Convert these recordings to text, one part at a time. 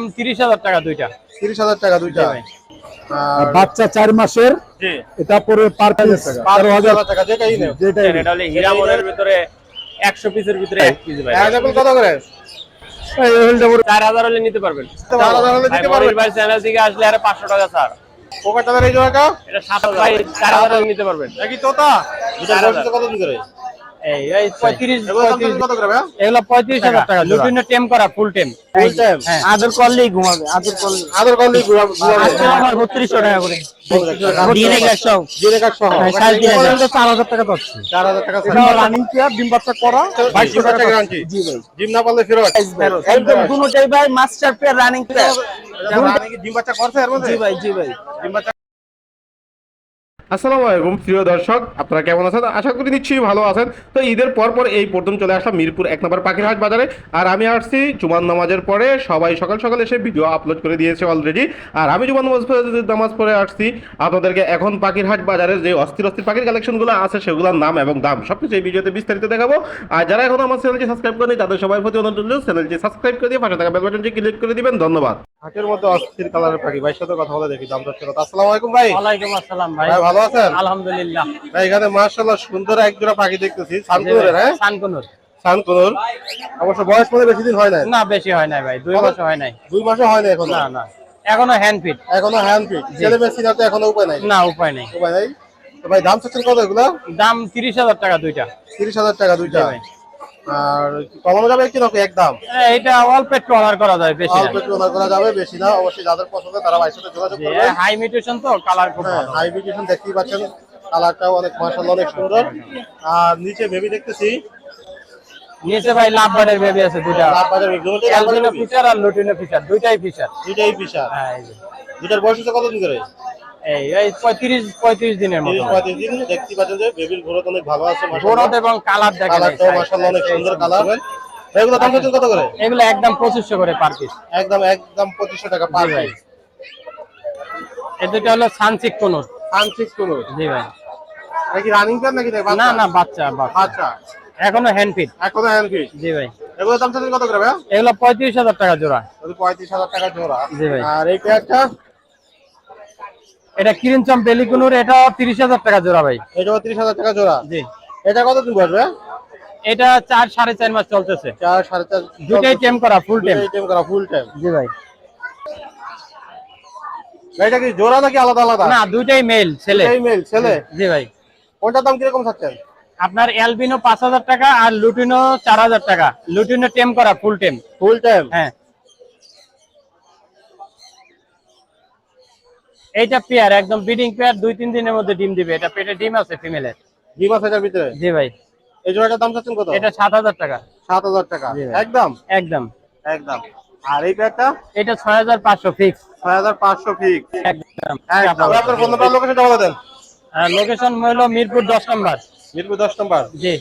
দাম তিরিশ হাজার টাকা দুইটা। তিরিশ হাজার টাকা দুইটা। বাচ্চা চার মাসের এটা পরে পার পিস বারো বারো হাজার হাজার। টাকা যেটাই যেটাই এটা হলে হীরামনের ভিতরে একশো পিসের ভিতরে এক পিস ভাই। কত করে? চার হাজার হলে নিতে পারবেন। চার হাজার হলে দিতে পারবেন। ভাই চ্যানেল থেকে আসলে আরে পাঁচশো টাকা ছাড়। পোকার এই জোড়াটা এটা সাত ভাই চার হাজার নিতে পারবেন। তোতা? কত দিন এই পঁয়ত্রিশ এগুলো হাজার টাকা লুটিনো টেম করা ফুল টেম। হ্যাঁ। আদর করলেই ঘুমাবে আদর করলে আদর করলি ঘুরা আমার বত্রিশশো টাকা করে। একদম ভাই মাস্টার পেয়ার রানিং পেয়ার জিম বাচ্চা করছে জি ভাই জি ভাই। ডিম বাচ্চা আসসালামু আলাইকুম প্রিয় দর্শক আপনারা কেমন আছেন? আশা করি নিশ্চয়ই ভালো আছেন। তো ঈদের পর পর এই প্রথম চলে আসলাম মিরপুর এক নম্বর পাখির হাট বাজারে। আর আমি আসছি জুমান নামাজের পরে সবাই সকাল সকাল এসে ভিডিও আপলোড করে দিয়েছে অলরেডি আর আমি জুমান নামাজ নামাজ পড়ে আসছি। আপনাদেরকে এখন পাখির হাট বাজারে যে অস্থির অস্থির পাখির কালেকশনগুলো আছে সেগুলোর নাম এবং দাম সবকিছু এই ভিডিওতে বিস্তারিত দেখাবো। আর যারা এখন আমার চ্যানেলটি সাবস্ক্রাইব করেনি তাদের সবাই প্রতি অনুরোধ রইল চ্যানেলটি সাবস্ক্রাইব করে দিয়ে পাশে থাকা বেল বাটনটি ক্লিক করে দিবেন। ধন্যবাদ। হাটের মধ্যে অস্থির কালারের পাখি। ভাইয়ের সাথে কথা বলে দেখি দাম দর আসসালামু আলাইকুম ভাই। ওয়ালাইকুম আসসালাম ভাই। ভাই ভালো আছেন? আলহামদুলিল্লাহ। ভাই এখানে মাশাআল্লাহ সুন্দর এক জোড়া পাখি দেখতেছি। সানকুনুরের হ্যাঁ? সানকুনুর। সানকুনুর। অবশ্য বয়স মনে বেশি দিন হয় না না বেশি হয় নাই ভাই দুই মাস হয় নাই। দুই মাসও হয় না এখন? না না। এখনও হ্যান্ড ফিট এখনও হ্যান্ড ফিট ছেলে বেশি না তো এখনও উপায় নাই? না উপায় নাই। উপায় নাই? তো ভাই দাম চাচ্ছেন কত এগুলো? দাম তিরিশ হাজার টাকা দুইটা। তিরিশ হাজার টাকা দুইটা। ভাই। আর কমানো যাবে কি নাকি একদম এ, এটা অল্প একটু অনার করা যায় বেশি অল্প একটু ওনার করা যাবে বেশি না। অবশ্যই যাদের পছন্দ তারা ভাইয়ের সাথে যোগাযোগ করবে। হাই মিউটেশন তো কালার খুব হ্যাঁ ভালো। হাই বিউটিশন দেখতেই পাচ্ছেন কালারটাও অনেক মার্শাল্লাহ অনেক সুন্দর। আর নিচে বেবি দেখতেছি। নিচে ভাই লাভ বার্ডের বেবি আছে দুইটা। বেবি বেবি ফিচার আর লুটিনো ফিচার দুইটাই ফিচার দুইটাই বিশাল হ্যাঁ এই দুটার বয়স হচ্ছে কতদিন করে এই এই পঁয়ত্রিশ পঁয়ত্রিশ দিনের মতো। তিরিশ পঁয়ত্রিশ দিন দেখতে পাচ্ছেন যে বেবির গ্রোথ অনেক ভালো আছে গোড়ত এবং কালার দেখেন এই মাশাআল্লাহ অনেক সুন্দর কালার। এগুলো দাম কত করে? এগুলো একদম পঁচিশশো করে পার পিস একদম একদম পঁচিশশো টাকা পার পিস এই দুটো হলো সানসিক কোনুর। জি ভাই। রানিং প্যান নাকি দেখ না না বাচ্চা বাচ্চা। এখনও হ্যান্ড ফিট এখনও হ্যান্ড ফিট জি ভাই। এগুলো দাম কত করে ভাই এগুলো পঁয়ত্রিশ হাজার টাকা জোড়া। ওই পঁয়ত্রিশ হাজার টাকা জোড়া। জি ভাই। আর এই পেয়ারটা এটা কিরিনচম বেলিকুনুর এটা তিরিশ হাজার টাকা জোড়া ভাই। এটা তিরিশ হাজার টাকা জোড়া? জি। এটা কত দিন বসবে এটা চার সাড়ে চার মাস চলতেছে। চার সাড়ে চার দুটাই টেম করা ফুল টেম দুটাই টেম করা ফুল টাইম জি ভাই। এটা কি জোড়া নাকি আলাদা আলাদা? না দুইটাই মেল ছেলে। এই মেল ছেলে? জি ভাই। কোনটার দাম কীরকম চাচ্ছেন? আপনার এলবিনো পাঁচ হাজার টাকা আর লুটিনো চার হাজার টাকা। লুটিনো টেম করা ফুল টেম ফুল টাইম হ্যাঁ। এইটা পেয়ার একদম বিডিং পেয়ার দুই তিন দিনের মধ্যে ডিম দিবে। এটা পেটে ডিম আছে ফিমেলের দুই মাস এটার ভিতরে? জি ভাই। এই জোড়াটার দাম চাচ্ছেন কত? এটা সাত হাজার টাকা। সাত হাজার টাকা। একদম? একদম। একদম। আর এই পেয়ারটা? এটা ছয় হাজার পাঁচশো ফিক্স ছয় হাজার পাঁচশো ফিক্স একদম। একদম। আপনার ফোন নাম্বার লোকেশনটা বলে দেন। লোকেশন হলো মিরপুর দশ নম্বর। মিরপুর দশ নম্বর। জি।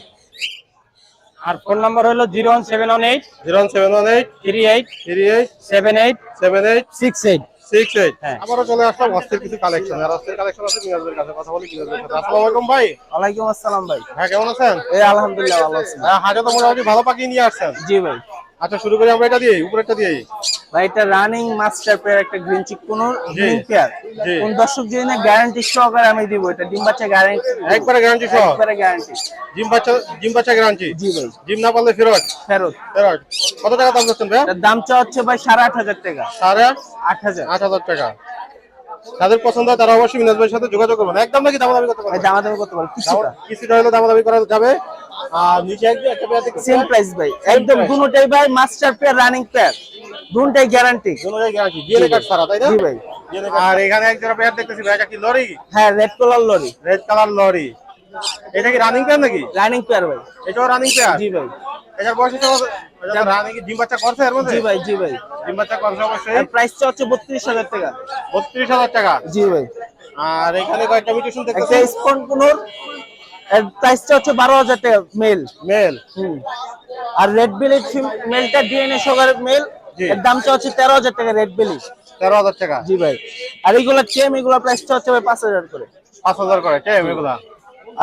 আর ফোন নাম্বার হলো zero one seven one eight zero seven one eight three eight three eight seven eight seven eight six eight. Six eight হ্যাঁ। আবারও চলে আসলাম অস্থির কিছু কালেকশন আর অস্থির কালেকশন আছে মিরাজের কাছে কথা বলি মিরাজের সাথে। আসসালামু আলাইকুম ভাই। ওয়ালাইকুম আসসালাম ভাই। হ্যাঁ কেমন আছেন? এই আলহামদুলিল্লাহ ভালো আছি। হ্যাঁ হাটে তো মোটামুটি ভালো পাখি নিয়ে আসছেন। জি ভাই। আচ্ছা শুরু করি আমরা এটা দিয়ে উপরেরটা দিয়ে ভাই এটা রানিং মাস্টার পেয়ার একটা গ্রিন চিক কোন। গ্রিন পেয়ার কোন দর্শক যদি না গ্যারান্টি সহকারে আমি দিব এটা। ডিম বাচ্চা গ্যারান্টি একবারে গ্যারান্টি সহ? একবারে গ্যারান্টি জিম বাচ্চা জিম বাচ্চা গ্যারান্টি জি ভাই। জিম না পারলে ফেরত? ফেরত। ফেরত। কত টাকা দাম যাচ্ছেন ভাই দাম চা হচ্ছে ভাই সাড়ে আট হাজার টাকা। সাড়ে আট? হাজার। আট হাজার টাকা। যাদের পছন্দ তারা অবশ্যই মিনাজ ভাইয়ের সাথে যোগাযোগ করবেন। একদম নাকি দামাদামি করতে পারবেন? দামাদামি করতে পারো কিছুটা। কিছুটা হলে দামাদামি করা যাবে। আর নিচে এক- একটা পেয়ার সেম প্রাইস ভাই। একদম। দুটোটাই ভাই মাস্টার পেয়ার রানিং পেয়ার দুটোটাই গ্যারান্টি গ্যারান্টি ডিএনএ কার্ড ছাড়া তাই না জি ভাই। আর এখানে এক জোড়া পেয়ার দেখতেছি ভাই এটা কি লরি? হ্যাঁ red colour lory. Red colour lory. এটা কি রানিং পেয়ার নাকি? রানিং পেয়ার ভাই। এটাও রানিং পেয়ার জি ভাই। এটার বয়স তো রানিং ডিম বাচ্চা করছে এর মধ্যে? জি ভাই জি ভাই। ডিম বাচ্চা করছে অবশ্যই। এর প্রাইসটা হচ্ছে বত্রিশ হাজার টাকা। বত্রিশ হাজার টাকা? জি ভাই। আর এখানে কয়েকটা মিউটেশন একটা দেখতেছি স্পন কোনোর এর প্রাইসটা হচ্ছে বারো হাজার টাকা মেল মেল হুম। আর রেড বিলিট মেলটা ডিএনএ সহকারে মেল। এর দামটা হচ্ছে তেরো হাজার টাকা রেড বিলিট তেরো হাজার টাকা। জি ভাই। আর এইগুলা এগুলা প্রাইসটা হচ্ছে ভাই পাঁচ হাজার করে। পাঁচ হাজার করে এগুলা।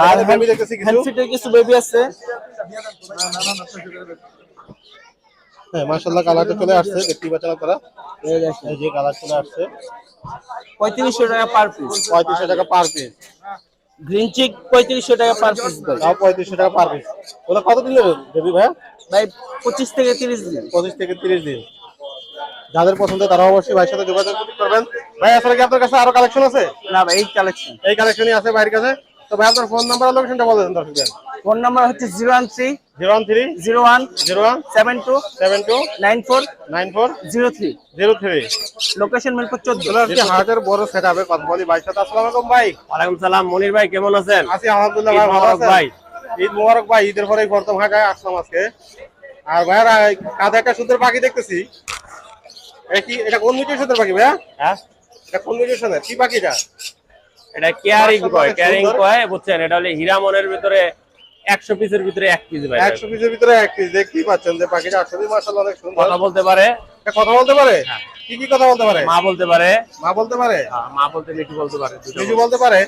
আর আর দেখতেছি কিছু? হ্যান্ডফিটের কিছু বেবি আছে। হ্যাঁ মাশাআল্লাহ কালারটা চলে আসছে দেখতেই পাচ্ছেন আপনারা। এই যে কালার চলে আসছে। পঁয়ত্রিশশো টাকা পার পিস পঁয়ত্রিশশো টাকা পার পিস গ্রিন চিক পঁয়ত্রিশশো টাকা পার পিস টাকা পার পিস কত দিন নেবেন দেবী ভাই ভাই পঁচিশ থেকে তিরিশ দিন। পঁচিশ থেকে তিরিশ দিন। যাদের পছন্দ তারা অবশ্যই ভাইয়ের সাথে যোগাযোগ করবেন। ভাই আসলে কি আপনার কাছে আরও কালেকশন আছে? না ভাই এই কালেকশন এই কালেকশনই আছে ভাইয়ের কাছে। তো ভাই আপনার ফোন নাম্বার আর লোকেশনটা বলে দেন দর্শকদের। ফোন নাম্বার হচ্ছে zero one three zero one three zero one zero one seven two seven two nine four nine four zero three. Zero three location Mirpur চোদ্দ হাটের বড় সেট হবে কথা বলি ভাইয়ের সাথে। আসসালামু আলাইকুম ভাই। ওয়ালাইকুম সালাম। মনির ভাই কেমন আছেন? আছি আলহামদুলিল্লাহ ভাই ভালো আছেন? ভাই। ঈদ মোবারক ভাই ঈদের পরে প্রথম হাটায় আসলাম আজকে। আর ভাইয়ারা কাঁধে একটা সুন্দর পাখি দেখতেছি। কি এটা কোন মিউটেশনের পাখি ভাইয়া? হ্যাঁ? এটা কোন মিউটেশনের? কি পাখি এটা কেয়ারিং কয় কেয়ারিং কয় বুঝছেন? এটা হলে হীরামনের ভিতরে একশো পিসের ভিতরে এক পিস ভাই। একশো পিসের ভিতরে এক পিস দেখতেই পাচ্ছেন যে পাখিটা আসলে মাসাল্লাহ অনেক সুন্দর। কথা বলতে পারে। কথা বলতে পারে? কি কি কথা বলতে পারে? মা বলতে পারে। মা বলতে পারে? হ্যাঁ, মা বলতে মিঠু বলতে পারে মিঠু বলতে পারে।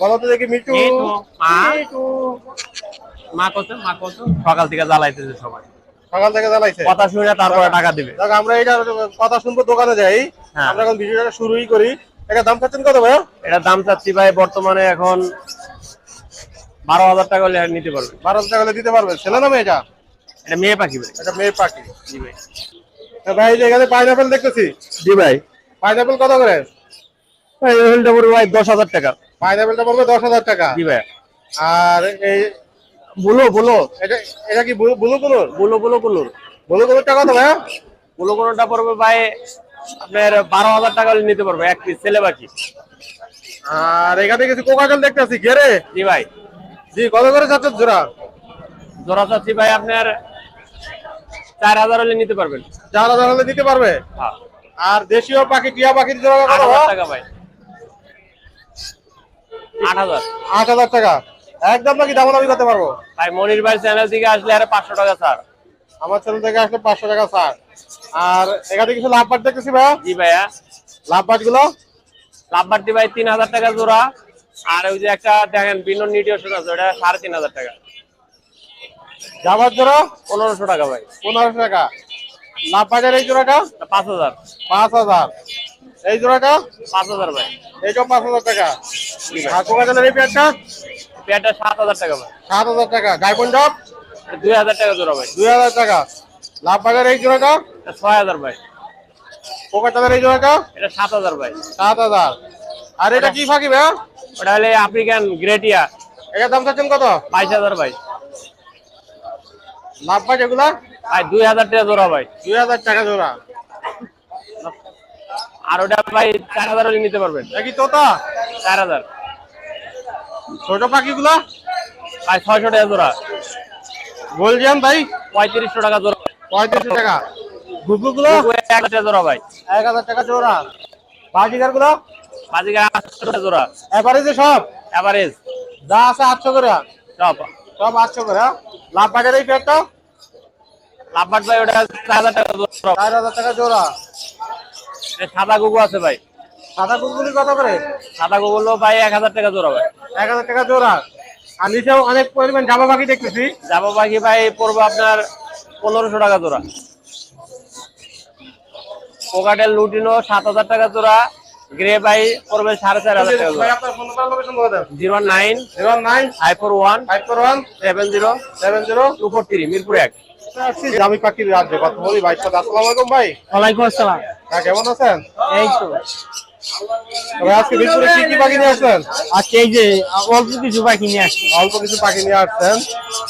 বলতে দেখি মিঠু। মিঠু, মা। মা কত মা কত? সকাল থেকে জ্বালাইতেছে সবাই। সকাল থেকে জ্বালাইছে। কথা শুনে তারপরে টাকা দিবে। দেখ আমরা এটা কথা শুনব দোকানে যাই। হ্যাঁ। আমরা এখন ভিডিওটা শুরুই করি। এটা দাম চাচ্ছেন কত ভাইয়া? এটার দাম চাচ্ছি ভাই বর্তমানে এখন বারো হাজার টাকা হলে নিতে পারবে। বারো হাজার টাকা হলে দিতে পারবেন ছেলে না মেয়েটা এটা? মেয়ে পাখি ভাই। এটা মেয়ে পাখি। জি ভাই ভাই যে এখানে পাইনাপেল দেখতেছি। জি ভাই। পাইনাপেল কত করে? ভাই এই হলটা পড়বে ভাই দশ হাজার টাকা। পাইনাপেলটা পড়বে দশ হাজার টাকা। জি ভাই। আর এই বুলো বুলো। এটা এটা কি ব্লু ব্লু কালার বুলো বুলো কুলুর। ব্লু কালারটা কত ভাইয়া বুলো কোনোটা পড়বে ভাই আপনার বারো হাজার টাকা নিতে পারবে এক পিস ছেলে পাখি। আর এখানে কিছু কোকাটেল দেখতেছি ঘেরে জি ভাই। জি কত করে যাচ্ছেন জোড়া? জোড়া চাচ্ছি ভাই আপনার চার হাজার হলে নিতে পারবেন। চার হাজার হলে দিতে পারবে? হ্যাঁ। আর দেশীয় পাখি টিয়া পাখির জোড়া কত টাকা ভাই। আট হাজার। আট হাজার টাকা। একদম নাকি দামাদামি করতে পারব? ভাই মনির ভাই চ্যানেল থেকে আসলে আরে পাঁচশো টাকা স্যার আমার চ্যানেল থেকে আসলে পাঁচশো টাকা ছাড়। আর এখানে কিছু লাভ পাট দেখতেছি ভাইয়া? জি ভাইয়া। লাভ পাটগুলো? লাভ লাভবারটি ভাই তিন হাজার টাকা জোড়া। আর ওই যে একটা দেখেন ভিন্ন নিউট্রিশন আছে ওটা সাড়ে তিন হাজার টাকা। জামার জোড়া? পনেরোশো টাকা ভাই। পনেরোশো টাকা। লাভ পাটের এই জোড়াটা? পাঁচ হাজার। পাঁচ হাজার। এই জোড়াটা? পাঁচ হাজার ভাই। এইটাও পাঁচ হাজার টাকা। আর কোকাটেলের এই পেয়ারটা পেয়ারটা সাত হাজার টাকা ভাই। সাত হাজার টাকা। ডায়মন্ড ডব দুই হাজার টাকা জোড়া ভাই। দুই হাজার টাকা। লাভ পাটের এই জোড়াটা? ছয় হাজার ভাই। কোকাটেলের এই জোড়াটা? এটা সাত হাজার ভাই। সাত হাজার। আর এটা কি ফাঁকি ভাইয়া ওটা হলে আফ্রিকান গ্রেটিয়া এটার দাম চাচ্ছেন কত? বাইশ হাজার ভাই। লাভ পাট এগুলা? ভাই দুই হাজার টাকা জোড়া ভাই। দুই হাজার টাকা জোড়া। আর ওটা ভাই চার হাজার নিতে পারবেন। দেখি তোতা? চার হাজার। ছোট পাখিগুলা? ভাই ছয়শো টাকা জোড়া। বলছিলাম ভাই? পঁয়ত্রিশশো টাকা জোড়া। পঁয়ত্রিশশো টাকা। গুগলগুলো এক হাজার টাকা জোড়া ভাই। এক হাজার টাকা জোড়া। বাজিকারগুলো বাজিকা আটশো টাকা জোড়া। এভারেজে সব? এভারেজ যা আছে আটশো করে। সব। সব আটশো করে হ্যাঁ? লাভ বাজার এই পেয়ারটা লাভবাট ভাই ওটা চার হাজার টাকা জোড়া। চার হাজার টাকা জোড়া। সাদা গুগু আছে ভাই। সাদা গুগলি কত করে? সাদা গুগল ভাই এক হাজার টাকা জোড়া ভাই। এক হাজার টাকা জোড়া। আর নিচেও অনেক পরিমাণ জামা পাখি দেখতেছি। যাব বাকি ভাই পড়ব আপনার পনেরোশো টাকা জোড়া। পোকাটেল লুটিনো সাত হাজার টাকা জোড়া। গ্রে ভাই পড়বে সাড়ে চার হাজার টাকা zero nine zero nine five four one five four one seven zero seven zero two four three Mirpur এক। জামি পাখির রাজ্যে কথা বলি ভাই আসসালামু আলাইকুম ভাই। ওয়ালাইকুম আসসালাম। হ্যাঁ কেমন আছেন? এই তো। আজকে কি কি পাখি নিয়ে আসছেন? আজকে এই যে অল্প কিছু পাখি নিয়ে আসছি। অল্প কিছু পাখি নিয়ে আসছেন।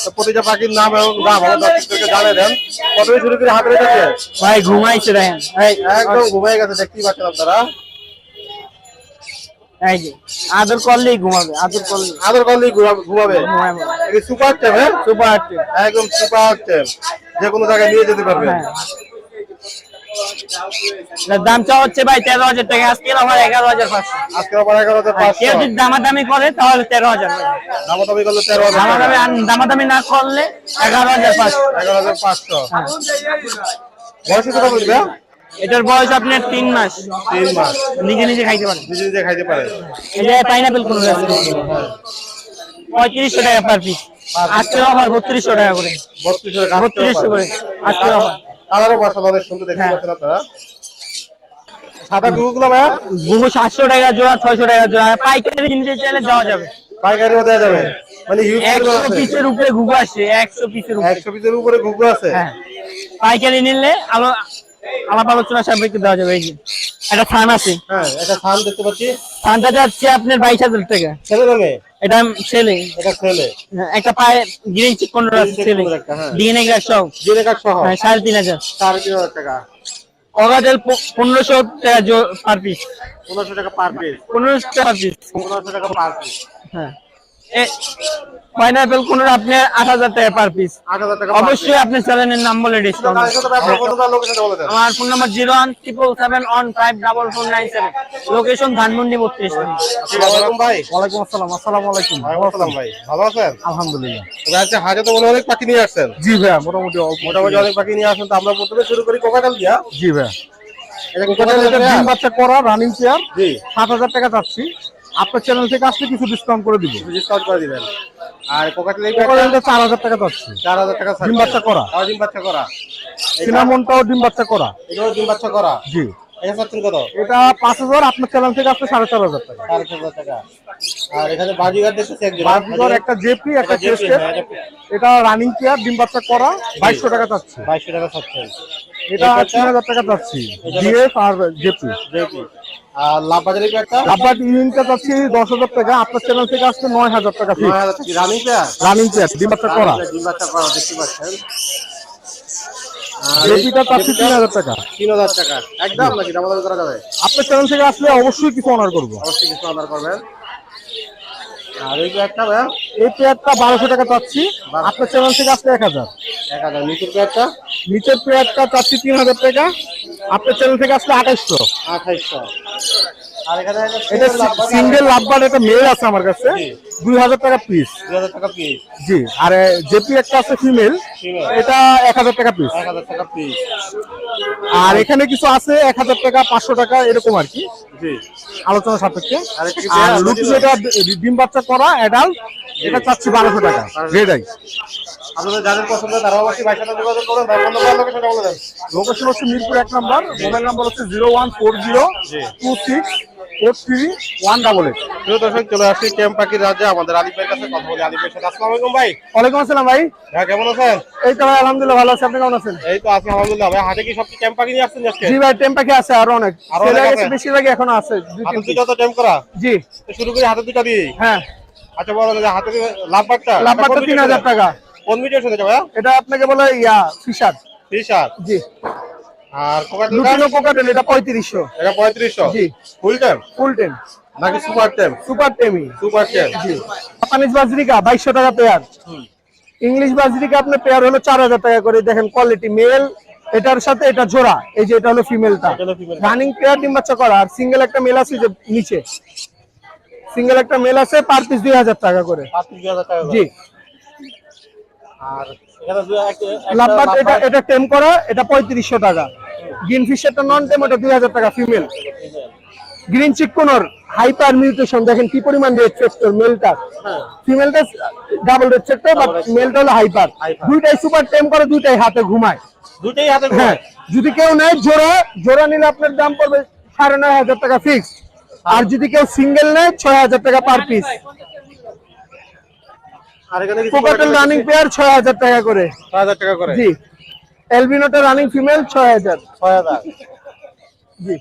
তো প্রতিটা পাখির নাম এবং দাম দর্শকদেরকে জানিয়ে দেন। প্রথমে শুরু করে হাতে রেখেছে? ভাই ঘুমাইছে দেখেন। একদম ঘুমিয়ে গেছে দেখতেই পাচ্ছেন আপনারা। এই যে আদর করলেই ঘুমাবে আদর করলে আদর করলেই ঘুমা- ঘুমাবে। সুপার হ্যাঁ? সুপার একদম সুপার যে কোনো জায়গায় নিয়ে যেতে পারবে দামটা হচ্ছে ভাই তেরো হাজার টাকা আজকে আমার এগারো হাজার পাঁচশো। আজকে আবার এগারো হাজার পাঁচশো। কেউ যদি দামাদামি করে তাহলে তেরো হাজার দামাদামি করলে তেরো হাজার দামাদামি দামাদামি না করলে এগারো হাজার পাঁচশো। এগারো হাজার পাঁচশো। বয়স কত বলবে এটার বয়স আপনার তিন মাস। তিন মাস। নিজে নিজে খাইতে পারেন। নিজে নিজে খাইতে পারে এই যে পাইনাপেল কোন পঁয়ত্রিশশো টাকা পার পিস আজকে আমার বত্রিশশো টাকা করে। বত্রিশশো বত্রিশশো করে। আজকে অফার কালারও অনেক সুন্দর দেখতে হ্যাঁ। পাচ্ছেন আপনারা। সাদা গুগুলো ভাইয়া? ঘুঘু সাতশো টাকা জোড়া ছয়শো টাকা জোড়া। পাইকারি নিতে চাইলে দেওয়া যাবে। পাইকারিও দেওয়া যাবে। মানে একশো পিসের উপরে ঘুঘু আসছে একশো পিসের উপরে। একশো পিসের উপরে গুগু আছে। হ্যাঁ। পাইকারি নিলে আলো আলাপ আলোচনা সাপেক্ষে দেওয়া যাবে এই যে। একটা থান আছে। হ্যাঁ একটা থান দেখতে পাচ্ছি। থানটা যাচ্ছে আপনার বাইশ হাজার টাকা। ছেলে মেয়ে এটা ছেলে। এটা ছেলে। একটা পায়ে গ্রিন চিক পনেরো আছে ছেলে। পনেরো একটা, হ্যাঁ। ডিএনএ গ্রাস সহ। হ্যাঁ, সাড়ে তিন হাজার। সাড়ে তিন হাজার টাকা। অগাটেল পনেরোশো টাকা পার পিস পনেরোশো টাকা পার পিস পনেরোশো টাকা পিস পনেরোশো টাকা পার পিস হ্যাঁ। পাইনাপেল কোনোর আপনি আট হাজার টাকা পার পিস অবশ্যই আপনি চ্যানেলের নাম বলে ডিসকাউন্ট বলে আমার phone number zero one triple seven one five double four nine seven location Dhanmondi বত্রিশ। আসসালামু আলাইকুম ভাই। ওয়ালাইকুম আসসালাম আসসালামু আলাইকুম। ওয়ালাইকুম আসসালাম ভাই। ভালো আছেন? আলহামদুলিল্লাহ। তবে আজকে হাজে তো হয় অনেক পাখি নিয়ে আসছেন। জি ভাইয়া মোটামুটি মোটামুটি অনেক পাখি নিয়ে আসেন তো আমরা প্রথমে শুরু করি কোকাটাল দিয়া। জি ভাইয়া। এটা কোকাটাল এটা ডিম বাচ্চা করা রানিং চেয়ার জি। সাত হাজার টাকা চাচ্ছি। আপনার চ্যানেল থেকে আসলে কিছু ডিসকাউন্ট করে দিব। ডিসকাউন্ট করে দিবেন। আর কোকারেলটা চার হাজার টাকা চাচ্ছি চার হাজার টাকা ডিম বাচ্চা করা। আর ডিম বাচ্চা করা। সিনামনটাও ডিম বাচ্চা করা। এটাও ডিম বাচ্চা করা। জি। এটা পাঁচ হাজার আপনার চ্যানেল থেকে আসলে সাড়ে চার হাজার টাকা। সাড়ে চার হাজার টাকা। আর এখানে বাজিগার বারবিগর একটা জেপি একটা চেস্টের হ্যাঁ, এটা- রানিং চেয়ার ডিম বাচ্চা করা বাইশশো টাকা চাচ্ছি বাইশশো টাকা এটা তিন হাজার টাকা চাচ্ছি ডিএফ আর জেপি। জেপি। আর ইউনিটটা চাচ্ছি দশ হাজার টাকা আপনার চ্যানেল থেকে আসলে নয় হাজার টাকা রানিং পেয়ার রানিং চেয়ার ডিম বাচ্চা করা। ডিম বাচ্চা করা দেখতে পাচ্ছেন। আর চাচ্ছি তিন হাজার টাকা। তিন হাজার টাকা। একদম নাকি? দামাদামি করা যাবে? আপনার চ্যানেল থেকে আসলে অবশ্যই কিছু অনার করব। অবশ্যই কিছু অনার করবেন। আর এই যে ভাই এই পেয়ারটা বারোশো টাকা চাচ্ছি। আপনার চ্যানেল থেকে আসলে এক হাজার। এক হাজার। নিচের পেয়ারটা? নিচের পেয়ারটা চাচ্ছি তিন হাজার টাকা। আপনার চ্যানেল থেকে আসলে আঠাইশশো। আঠাইশশো। এটা সিঙ্গেল লাভবার একটা মেল আছে আমার কাছে। দুই হাজার টাকা পিস টাকা পিস জি আর জেপি একটা আছে ফিমেল এটা এক হাজার টাকা পিস টাকা পিস আর এখানে কিছু আছে এক হাজার টাকা পাঁচশো টাকা এরকম আর কি। আলোচনা সাপেক্ষে। আর? লুটি ডিম বাচ্চা করা অ্যাডাল্ট এটা চাচ্ছি বারোশো টাকা। রেড আই আপনাদের যাদের পছন্দ তারা অবশ্যই ভাইয়ের সাথে যোগাযোগ করবেন ভাই ফোন নাম্বার লোকেশনটা বলে দেন। লোকেশন হচ্ছে মিরপুর এক নাম্বার মোবাইল নাম্বার হচ্ছে zero one four zero two six four three one double eight. প্রিয় দর্শক চলে আসছি ক্যাম্প পাখির রাজ্যে। আমাদের কাছে কথা বলি। সাথে আসসালামু আলাইকুম ভাই। ওয়ালাইকুম আসসালাম ভাই। হ্যাঁ কেমন আছেন? এই তো ভাই আলহামদুলিল্লাহ ভালো আছি। আপনি কেমন আছেন? এই তো আছি আলহামদুলিল্লাহ। ভাই হাটে কি সব কি ক্যাম্প পাখি নিয়ে আসছেন আজকে? জি ভাই পাখি আছে আরও অনেক। আরও অনেক আছে? বেশিরভাগই এখনও আছে হাতে দুটো তো টেম্প করা? জি। তো শুরু করি হাতে দুটো দিয়ে হ্যাঁ। আচ্ছা বলো হাতে লাভ বাটটা লাভবারটা তিন হাজার টাকা। কোন ভিডিও শুনেছে ভাইয়া? এটা আপনাকে বলে ইয়া ফিশার টি শার্ট জি। আর কোকাটেলটা লুটিনো কোকাটেল এটা পঁয়ত্রিশশো। এটা পঁয়ত্রিশশো? জি। ফুল টাইম ফুল টেন নাকি super tame super tame super tame জি। জাপানিজ বাজরিকা বাইশশো টাকা পেয়ার ইংলিশ বাজরিকা আপনার পেয়ার হলো চার হাজার টাকা করে। দেখেন কোয়ালিটি মেল এটার সাথে এটা জোড়া। এই যে এটা হলো ফিমেলটা। রানিং পেয়ার ডিম বাচ্চা করা। আর সিঙ্গেল একটা মেল আছে যে নিচে। সিঙ্গেল একটা মেল আছে পার পিস দুই হাজার টাকা করে। পাঁচ দুই হাজার টাকা করে। জি। আর এখানে দুই- এক- একটা লাভবাট এটা এটা টেম করা এটা পঁয়ত্রিশশো টাকা। গ্রিন ফিশারটা নন টেম ওটা দুই হাজার টাকা female green cheek conure hyper mutation দেখেন কি পরিমাণ রেড ফ্যাক্টর মেলটা ফিমেলটা ডাবল রেড ফ্যাক্টর বাট মেলটা হলো হাইপার দুইটাই সুপার টেম করে দুইটাই হাতে ঘুমায়। দুইটাই হাতে হ্যাঁ যদি কেউ নেয় জোড়া জোড়া নিলে আপনার দাম পড়বে সাড়ে নয় হাজার টাকা ফিক্স আর যদি কেউ সিঙ্গেল নেয় ছয় হাজার টাকা পার পিস আর এখানে কিছু কোকাটেল রানিং পেয়ার ছয় হাজার টাকা করে। ছয় হাজার টাকা করে? জি। এলবিনোটা রানিং ফিমেল ছয় হাজার। জি।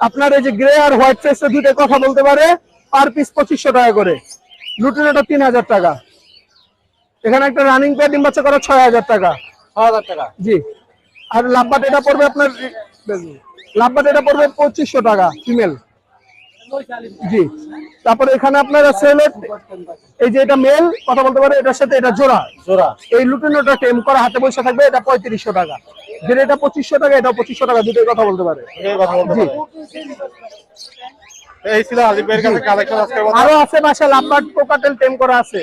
আপনার এই যে গ্রে আর হোয়াইট ফেসটা দুইটা কথা বলতে পারে পার পিস পঁচিশশো টাকা করে। লুটিনোটা তিন হাজার টাকা। এখানে একটা রানিং পেয়ার ডিম বাচ্চা করা ছয় হাজার টাকা। ছয় হাজার টাকা। জি। আর লাভবাট এটা পড়বে আপনার লাভবাট এটা পড়বে পঁচিশশো টাকা ফিমেল জি। তারপরে এখানে আপনার সেলেট এই যে এটা মেল কথা বলতে পারে এটার সাথে এটা জোড়া। জোড়া। এই লুটিনোটা টেম করা হাতে বসে থাকবে এটা পঁয়ত্রিশশো টাকা। যেটা এটা পঁচিশশো টাকা এটা পঁচিশশো টাকা দুটোই কথা বলতে পারে। কথা জি। এই ছিল আলিফ ভাইয়ের কাছে কালেকশন আজকের আরও আছে বাসা লাভবাট কোকাটেল টেম করা আছে।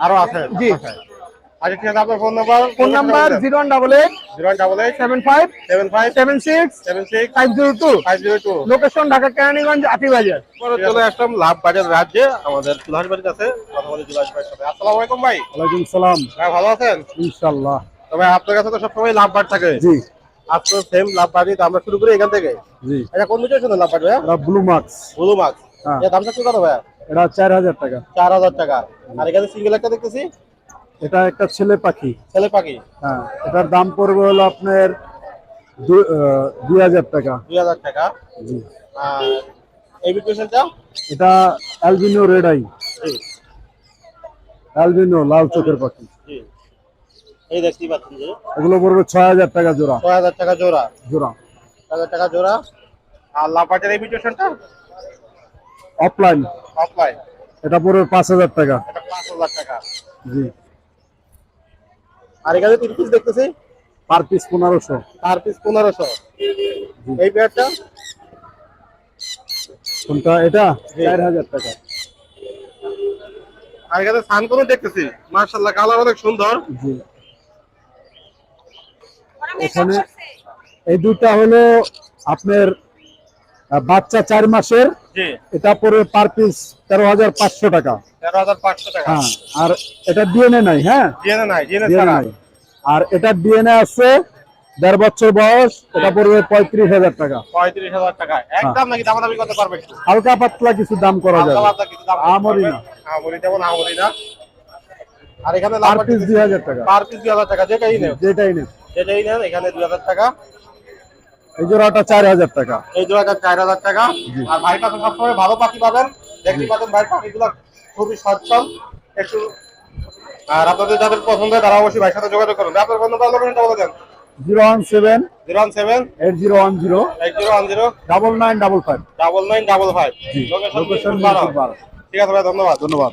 আরও আছে। জি। আচ্ছা ঠিক আছে আপনার phone number phone number zero one double eight zero one double eight seven five seven five seven six seven six five zero two. Five zero two. Location Dhaka Keraniganj Atibazar পরে চলে আসলাম লাভ বাজার রাজ্যে আমাদের সুধাস বাড়ির কাছে কথা বলে জুলাস ভাইয়ের সাথে। আসসালামু আলাইকুম ভাই। ওয়ালাইকুম সালাম। ভাই ভালো আছেন? ইনশাল্লাহ তবে আপনার কাছে তো সবসময় লাভ বার থাকে। জি। আজকে সেম লাভ বাড়ি আমরা শুরু করি এখান থেকে। জি। আচ্ছা কোন মিটার শুনে লাভ বাড়ি ভাইয়া ব্লু মার্কস ব্লু মার্কস হ্যাঁ। এর দামটা কত ভাইয়া? এটা চার হাজার টাকা। চার হাজার টাকা। আর এখানে সিঙ্গেল একটা দেখতেছি? এটা একটা ছেলে পাখি। ছেলে পাখি? হ্যাঁ এটার দাম পড়বে হলো আপনার দুই হাজার টাকা। দুই হাজার টাকা? জি। আর এই বিকুয়েশনটা এটা অ্যালবিনো রেড আই। অ্যালবিনো লাল চোখের পাখি। জি। এই দেখতেই পাচ্ছেন যে। এগুলো পড়বে ছয় হাজার টাকা জোড়া। ছয় হাজার টাকা জোড়া। জোড়া। ছয় হাজার টাকা জোড়া। আর লাপাটের এই অফলাইন অফলাইন এটা পড়বে পাঁচ হাজার টাকা। এটা পাঁচ হাজার টাকা। জি। আর এখানে তিন পিস দেখতেছি। পার পিস পনেরোশো। চার পিস পনেরোশো। এই পেয়ারটা? কোনটা? এটা? চার হাজার টাকা। আর এখানে সান কোনো দেখতেছি। মার্শাল্লাহ কালার অনেক সুন্দর। এখানে এই দুটা হলো আপনার বাচ্চা চার মাসের এটা পড়বে পার পিস তেরো হাজার পাঁচশো টাকা। তেরো হাজার পাঁচশো টাকা। হ্যাঁ আর এটা ডিএনএ নাই হ্যাঁ? জিএনএ নাই ডিএনএ নাই। আর এটা ডিএনএ আছে দেড় বছর বয়স এটা পড়বে পঁয়ত্রিশ হাজার টাকা। পঁয়ত্রিশ হাজার টাকা। একদম নাকি দামাদামি করতে পারবে? হালকা পাতলা কিছু দাম করা যাবে। কিছু আমরি না। আমরি তেমন আমরি না। আর এখানে পার পিস দুই হাজার টাকা। পার পিস দুই হাজার টাকা যেটাই নেই যেটাই নেই যেটাই নেন এখানে দুই হাজার টাকা। এই জোড়াটা চার হাজার টাকা। এই হাজার চার হাজার টাকা। আর ভাই কাছে সবসময় ভালো পাখি পাবেন। দেখতে পাবেন ভাই পাখিগুলো খুবই সচ্ছল। একটু আর আপনাদের যাদের পছন্দ হয় তারা অবশ্যই ভাইয়ের সাথে যোগাযোগ করুন। আপনার ফোন নাম্বার লোকেশনটা বলে দেন। Zero one seven zero one seven eight zero one zero eight zero one zero double nine double five. Double nine double five. Location location ঠিক আছে ভাই ধন্যবাদ। ধন্যবাদ।